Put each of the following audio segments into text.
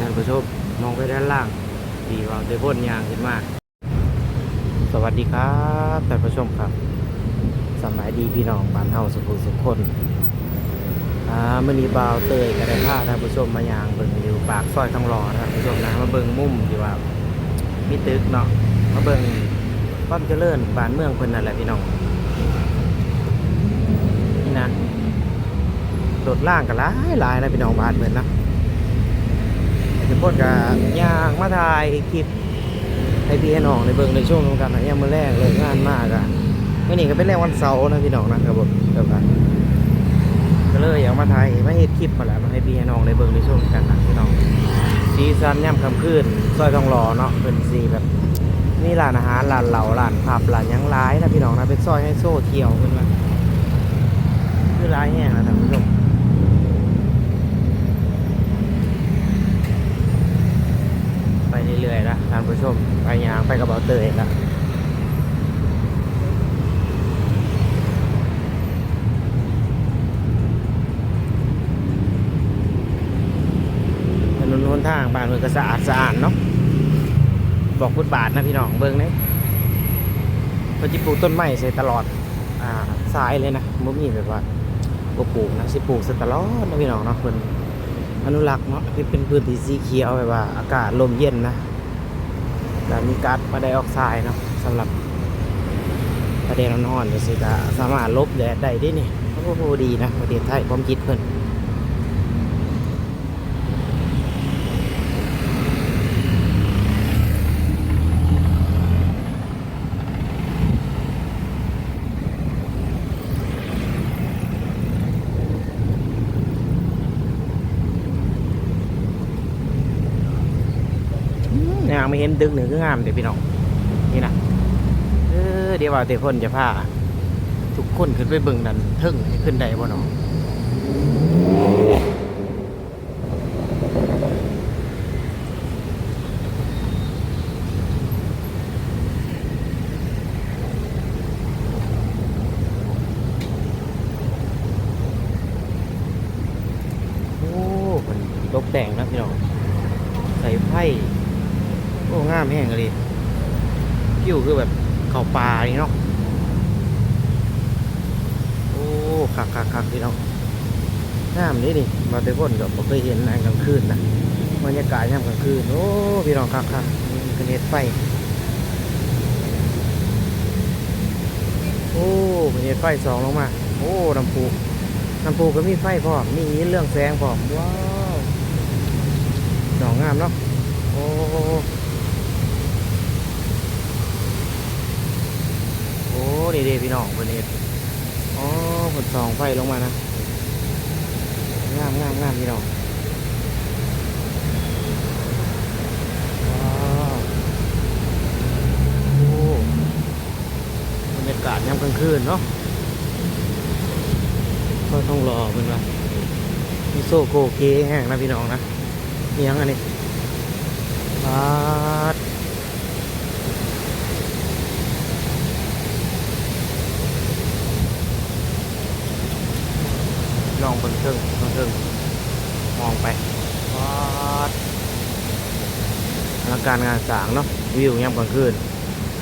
ท่านผู้ชมมองไปด้านล่างดีว่าเตยพ่นยางขึ้นมาก สวัสดีครับท่านผู้ชมครับสำบายดีพี่น้องบ้านเฮาสุขุสุขคนอ่ามื่อนี้บาวเตยก็ได้พาท่านผู้ชมมายางเบิ่งอยู่ปากซอยทองหล่อนะท่านผู้ชมนะมาเบิ่งมุมที่ว่ามีตึกเนาะมาเบิ่งความเจริญบ้านเมืองเพิ่นนั่นแหละพี่น้องนี่นะโดล่างกันหลายหลายนะพี่น้องบ้านเพิ่นนะ จะพูดกับยางมาถ่ายคลิปให้พี่ให้น้องในเบิ่งในช่วงของการหายามมื้อแรกเลยงานมากอะมื่อนี้ก็เป็นแรกวันเสาร์นะพี่น้องนะครับผมครับก็เลยอยากมาถ่ายมาเฮ็ดคลิปมาแล้วมาให้พี่ให้น้องในเบิ่งในช่วงกันนะพี่น้องสีสันย่ำคำคืนซอยทองหล่อเนาะเป็นสีแบบนี่ร้านอาหารร้านเหล้าร้านผับร้านยังร้ายนะพี่น้องนะเป็นซอยให้โซ่เที่ยวขึ้นมาคือร้ายแห้งนะท่านผู้ชม ไปเรื่อยๆ นะท่านผู้ชมไปยางไปกระเป๋าเตยละถนนหนทางบ้านเมืองก็สะอาดสะอาดเนาะบอกฟุตบาทนะพี่น้องเบิ่งเนี่ยเขาจะปลูกต้นไม้ใส่ตลอดอ่าสายเลยนะมุมีแบบว่าปลูกนะสิปลูกใส่ตลอดนะพี่น้องเนาะเพิ่นอนุรักษ์เนาะที่เป็นพื้นที่สีเขียวแบบว่า อากาศลมเย็นนะ แล้วมีก๊าซคาร์บอนไดออกไซด์เนาะสำหรับประเด็นร้อนๆนี่สิก็สามารถลบแดดได้ด้วยนี่โอ้โหดีนะประเทศไทยความคิดเพิ่น ยังไม่เห็นตึกหนึ่งคืองามเดี๋ยวพี่น้องนี่นะเออเดี๋ยวว่าแต่คนจะพาทุกคนขึ้นไปเบิ่งดันเทึ่งขึ้นได้บ่เนาะโอ้มันตกแต่งนะพี่น้องใส่ไพ่ โอ้งามแห้งเลยคิ้วคือแบบเข่าปลานี่เนาะโอ้คักคักคักพี่น้องงามนี่นี่มาเตพ่นก็บ่เคยเห็นนางกลางคืนนะบรรยากาศยามกลางคืนโอ้พี่น้องคักคักนี่คือเน็ตไฟโอ้เป็นเน็ตไฟสองลงมา โอ้น้ำปูน้ำปูก็มีไฟพร้อมมีเรื่องแสงพร้อมว้าวดอกงามเนาะ โอ้โอ้นี่เพี่น้องคนนี้อ๋อผลสองไฟลงมานะงามงามงามพี่น้องว้าวโอ้บรรยากาศยามกลางคืนเนาะก็ต้องรอเป็นว่ามีโซโกเกแห้งนะพี่น้องนะมียงอันนี้ปาด ลองเบิ่งเทิงเบิ่งเทิงมองไปปาดอลังการงานสร้างเนาะวิวยามกลางคืน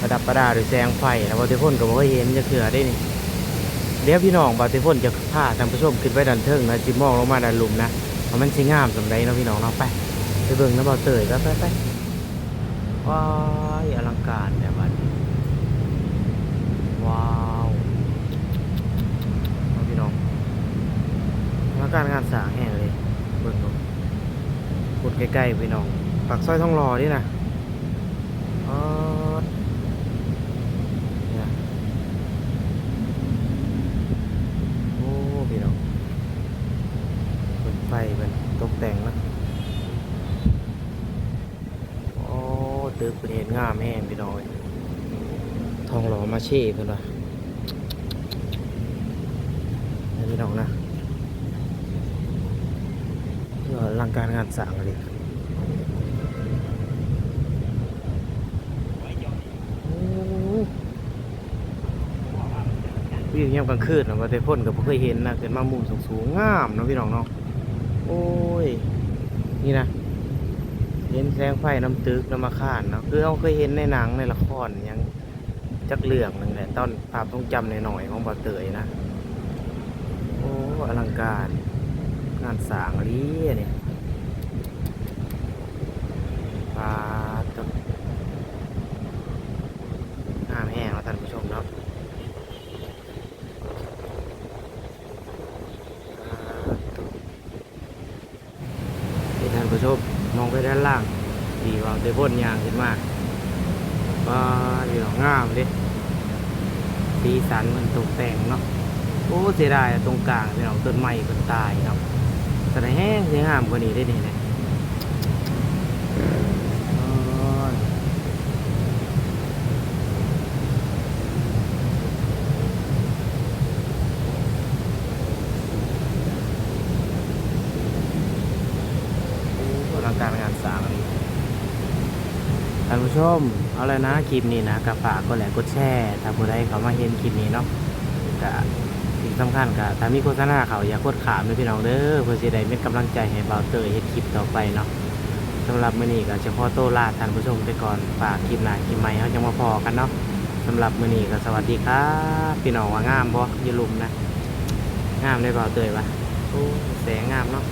ประดับประดาด้วยแสงไฟนะบาติพ่นก็บ่เคยเห็นจะเถื่อได้นี่เดี๋ยวพี่น้องบาติพ่นจะพาท่านผู้ชมขึ้นไปดันเทิงนะจิมองลงมาดันหลุมนะว่ามันสิงามสำไรเนาะพี่น้องเนาะไปไปเบิ่งน้ำเบาเตยไปไปไปว้ายอลังการแบบว่านี้ว้าวเอาพี่น้องอลัง การงานสร้างแห่งเลยเบิ่งดูขุดใกล้ๆพี่น้องปักซอยทองหล่อนี่นะอ๋อเนี่ยโอ้พี่น้องเปิดไฟเป็นตกแต่งนะโอ้ตึกเป็นเห็นงามแห้งพี่น้อยทองหล่อมาเช่เพื่อนว่านี่พี่น้องนะ เพื่ออลังการงานสร้างเลยโอ้วิวเงียบกลางคืนนะว่าแต่พ่นกับผมเคยเห็นนะเกิดมามุมสูงๆงามเนาะพี่น้องเนาะโอ้ย นี่นะเห็นแสงไฟน้ำตึกน้ำมาคานเนาะคือเราเคยเห็นในหนังในละครหยังจักเรื่องหนึงแหละตอนภาพทรงจำในหน่อยๆของบ่าวเตยนะ โอ้อลังการงานสร้างลีเนี่ยปลาตกห้ามแห้งแล้วท่านผู้ชมเนาะปลาตกนี่ท่าน ผู้ชมมองไปด้านล่างดีว่าได้พ่นยางขึ้นมาปลาอยู่หนองามเลยสีสันมันตกแต่งเนาะโอ้เสียดายตรงกลางพี่น้องต้นไม้คนตายเนาะแต่แห้งเสียงามกว่านี้ได้เนี่ยโอ้ยโอ้อลังการงานสร้างอันนี้ท่านผู้ ชม เอาเลยนะคลิปนี้นะกระฝากก็แหละกดแชร์ถ้าผู้ใดเขามาเห็นคลิปนี้เนาะก็สิ่งสำคัญก็ถ้ามีโฆษณาเขาอย่าโคตรขามเลยพี่น้องเด้อเพื่อสิได้เป็นกำลังใจให้เบาเตอร์เฮ็ดคลิปต่อไปเนาะสำหรับมื้อนี้ก็เฉพาะโตลาท่านผู้ชมไปก่อนฝากคลิปหน้าคลิปใหม่เฮาจะมาพอกันเนาะสำหรับมื้อนี้ก็สวัสดีครับพี่น้องว่างามบ่อย่าลืมนะงามได้เบาเตยปะโอ้แสงงามเนาะ